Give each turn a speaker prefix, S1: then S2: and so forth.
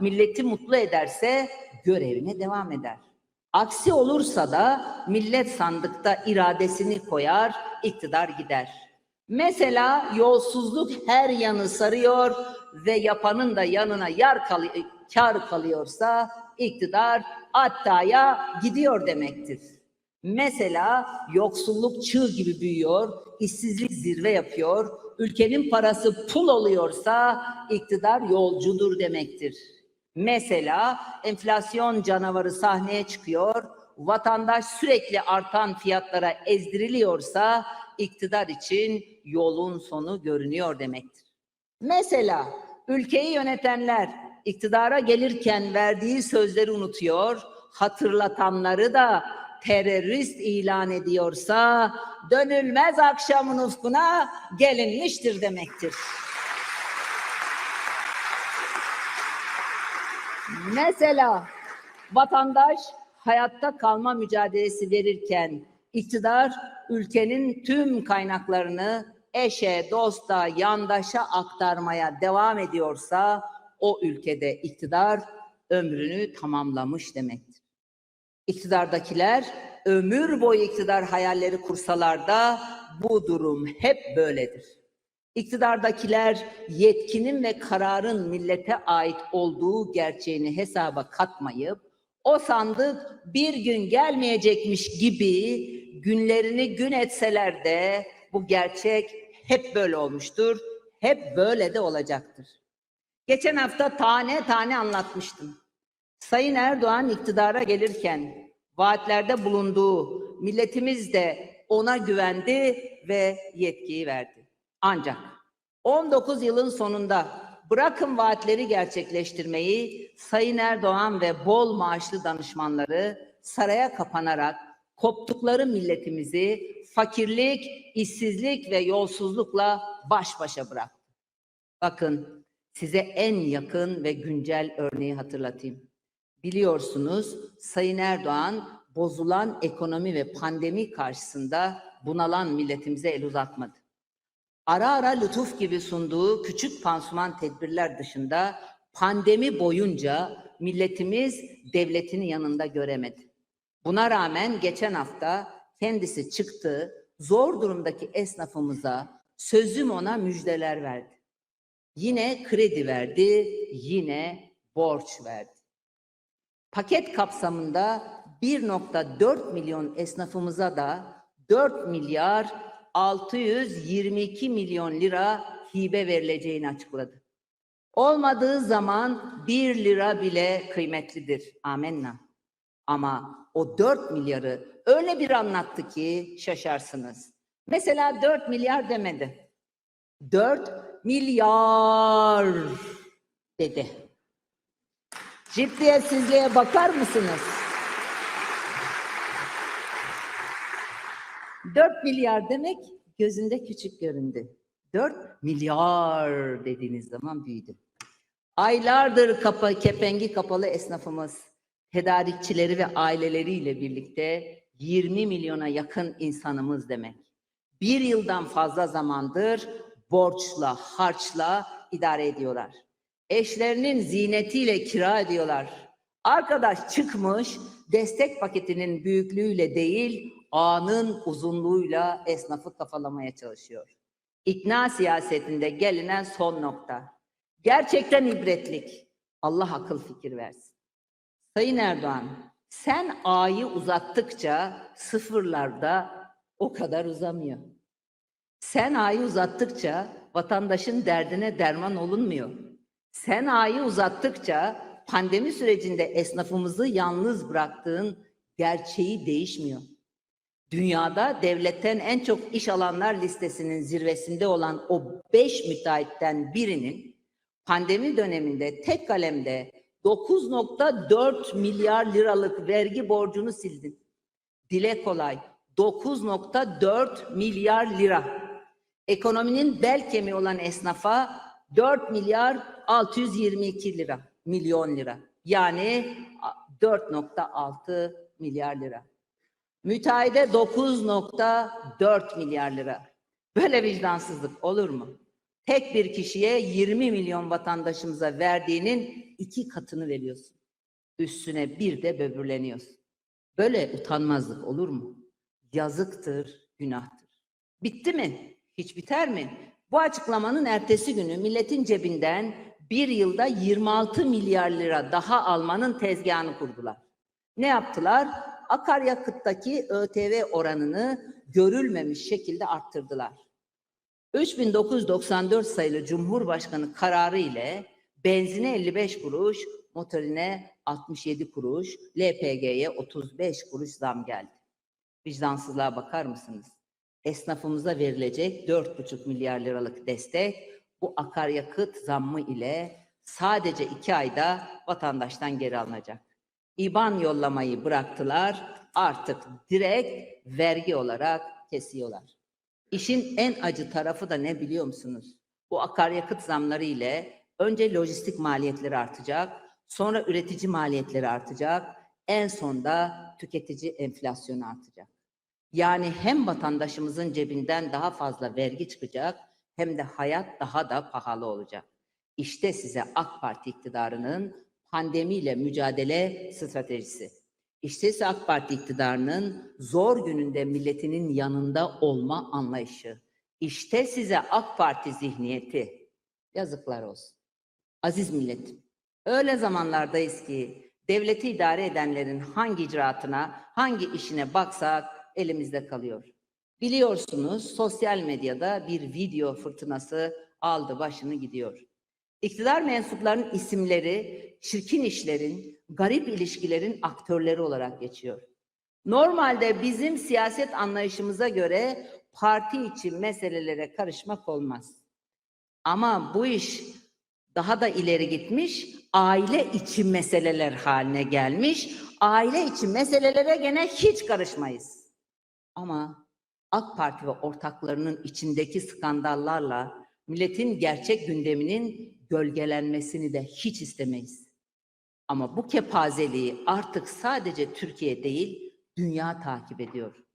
S1: milleti mutlu ederse görevine devam eder. Aksi olursa da millet sandıkta iradesini koyar, iktidar gider. Mesela yolsuzluk her yanı sarıyor ve yapanın da yanına yar kalı kar kalıyorsa iktidar hattaya gidiyor demektir. Mesela yoksulluk çığ gibi büyüyor, işsizlik zirve yapıyor, ülkenin parası pul oluyorsa iktidar yolcudur demektir. Mesela enflasyon canavarı sahneye çıkıyor, vatandaş sürekli artan fiyatlara ezdiriliyorsa iktidar için yolun sonu görünüyor demektir. Mesela ülkeyi yönetenler iktidara gelirken verdiği sözleri unutuyor, hatırlatanları da terörist ilan ediyorsa dönülmez akşamın ufkuna gelinmiştir demektir. Mesela vatandaş hayatta kalma mücadelesi verirken iktidar ülkenin tüm kaynaklarını eşe, dosta, yandaşa aktarmaya devam ediyorsa o ülkede iktidar ömrünü tamamlamış demektir. İktidardakiler ömür boyu iktidar hayalleri kursalar da bu durum hep böyledir. İktidardakiler yetkinin ve kararın millete ait olduğu gerçeğini hesaba katmayıp o sandık bir gün gelmeyecekmiş gibi günlerini gün etseler de bu gerçek hep böyle olmuştur. Hep böyle de olacaktır. Geçen hafta tane tane anlatmıştım. Sayın Erdoğan iktidara gelirken vaatlerde bulunduğu milletimiz de ona güvendi ve yetkiyi verdi. Ancak 19 yılın sonunda bırakın vaatleri gerçekleştirmeyi Sayın Erdoğan ve bol maaşlı danışmanları saraya kapanarak koptukları milletimizi fakirlik, işsizlik ve yolsuzlukla baş başa bıraktı. Bakın size en yakın ve güncel örneği hatırlatayım. Biliyorsunuz Sayın Erdoğan bozulan ekonomi ve pandemi karşısında bunalan milletimize el uzatmadı. Ara ara lütuf gibi sunduğu küçük pansuman tedbirler dışında pandemi boyunca milletimiz devletini yanında göremedi. Buna rağmen geçen hafta kendisi çıktı, zor durumdaki esnafımıza sözüm ona müjdeler verdi. Yine kredi verdi, yine borç verdi. Paket kapsamında 1.4 milyon esnafımıza da 4 milyar 622 milyon lira hibe verileceğini açıkladı. Olmadığı zaman 1 lira bile kıymetlidir. Amenna. Ama o 4 milyarı öyle bir anlattı ki şaşarsınız. Mesela 4 milyar demedi. 4 milyar dedi. Ciddiyetsizliğe bakar mısınız? 4 milyar demek gözünde küçük göründü. 4 milyar dediğiniz zaman büyüdü. Aylardır kapa, kepengi kapalı esnafımız, tedarikçileri ve aileleriyle birlikte 20 milyona yakın insanımız demek. Bir yıldan fazla zamandır borçla, harçla idare ediyorlar. Eşlerinin ziynetiyle kira ediyorlar. Arkadaş çıkmış destek paketinin büyüklüğüyle değil, ağının uzunluğuyla esnafı kafalamaya çalışıyor. İkna siyasetinde gelinen son nokta. Gerçekten ibretlik. Allah akıl fikir versin. Sayın Erdoğan, sen A'yı uzattıkça sıfırlarda o kadar uzamıyor. Sen A'yı uzattıkça vatandaşın derdine derman olunmuyor. Sen A'yı uzattıkça pandemi sürecinde esnafımızı yalnız bıraktığın gerçeği değişmiyor. Dünyada devletten en çok iş alanlar listesinin zirvesinde olan o beş müteahhitten birinin pandemi döneminde tek kalemde 9.4 milyar liralık vergi borcunu sildin. Dile kolay 9.4 milyar lira. Ekonominin bel kemiği olan esnafa 4 milyar 622 lira, milyon lira. Yani 4.6 milyar lira. Müteahhide 9.4 milyar lira. Böyle vicdansızlık olur mu? tek bir kişiye 20 milyon vatandaşımıza verdiğinin iki katını veriyorsun. Üstüne bir de böbürleniyorsun. Böyle utanmazlık olur mu? Yazıktır, günahtır. Bitti mi? Hiç biter mi? Bu açıklamanın ertesi günü milletin cebinden bir yılda 26 milyar lira daha almanın tezgahını kurdular. Ne yaptılar? Akaryakıttaki ÖTV oranını görülmemiş şekilde arttırdılar. 3994 sayılı Cumhurbaşkanı kararı ile benzine 55 kuruş, motorine 67 kuruş, LPG'ye 35 kuruş zam geldi. Vicdansızlığa bakar mısınız? Esnafımıza verilecek 4,5 milyar liralık destek bu akaryakıt zammı ile sadece iki ayda vatandaştan geri alınacak. İban yollamayı bıraktılar, artık direkt vergi olarak kesiyorlar. İşin en acı tarafı da ne biliyor musunuz? Bu akaryakıt zamları ile önce lojistik maliyetleri artacak, sonra üretici maliyetleri artacak, en sonda tüketici enflasyonu artacak. Yani hem vatandaşımızın cebinden daha fazla vergi çıkacak hem de hayat daha da pahalı olacak. İşte size AK Parti iktidarının pandemiyle mücadele stratejisi. İşte AK Parti iktidarının zor gününde milletinin yanında olma anlayışı. İşte size AK Parti zihniyeti. Yazıklar olsun. Aziz milletim, öyle zamanlardayız ki devleti idare edenlerin hangi icraatına, hangi işine baksak elimizde kalıyor. Biliyorsunuz sosyal medyada bir video fırtınası aldı başını gidiyor. İktidar mensuplarının isimleri çirkin işlerin, garip ilişkilerin aktörleri olarak geçiyor. Normalde bizim siyaset anlayışımıza göre parti için meselelere karışmak olmaz. Ama bu iş daha da ileri gitmiş, aile içi meseleler haline gelmiş. Aile içi meselelere gene hiç karışmayız. Ama AK Parti ve ortaklarının içindeki skandallarla milletin gerçek gündeminin gölgelenmesini de hiç istemeyiz. Ama bu kepazeliği artık sadece Türkiye değil, dünya takip ediyor.